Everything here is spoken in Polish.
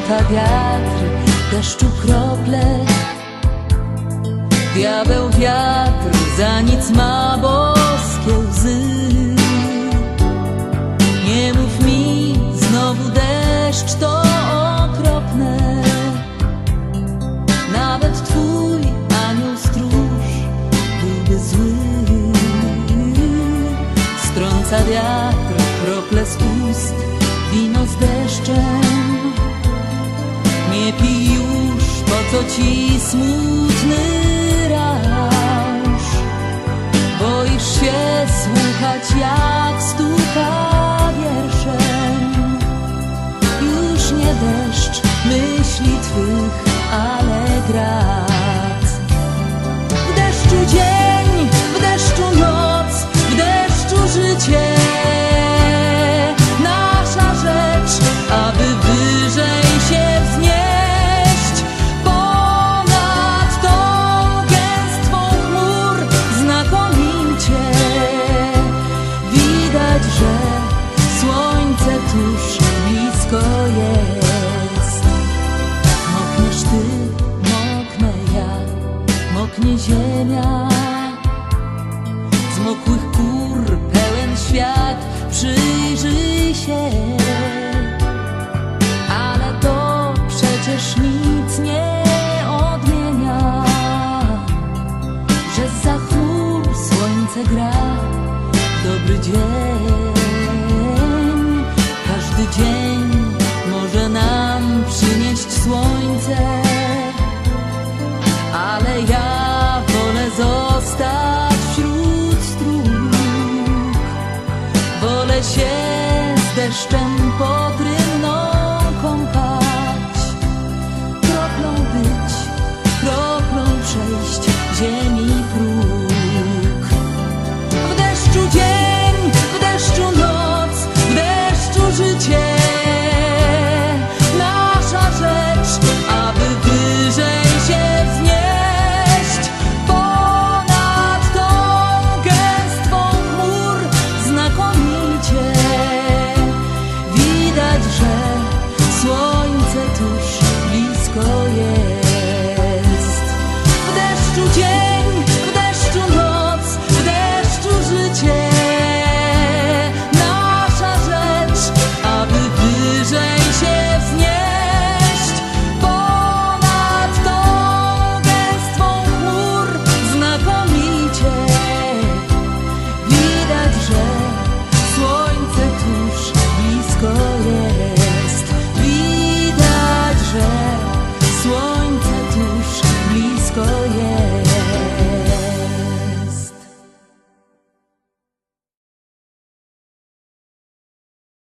Puka wiatr, deszczu krople. Diabeł wiatr za nic ma boskie łzy. Nie mów mi znowu deszcz to okropne. Nawet twój anioł stróż byłby zły. Strąca wiatr krople z ust, wino z deszczem ci smutny moknie ziemia. Z mokłych kur pełen świat, przyjrzyj się. Ale to przecież nic nie odmienia Że za chmur słońce gra Dobry dzień. Każdy dzień może nam przynieść słońce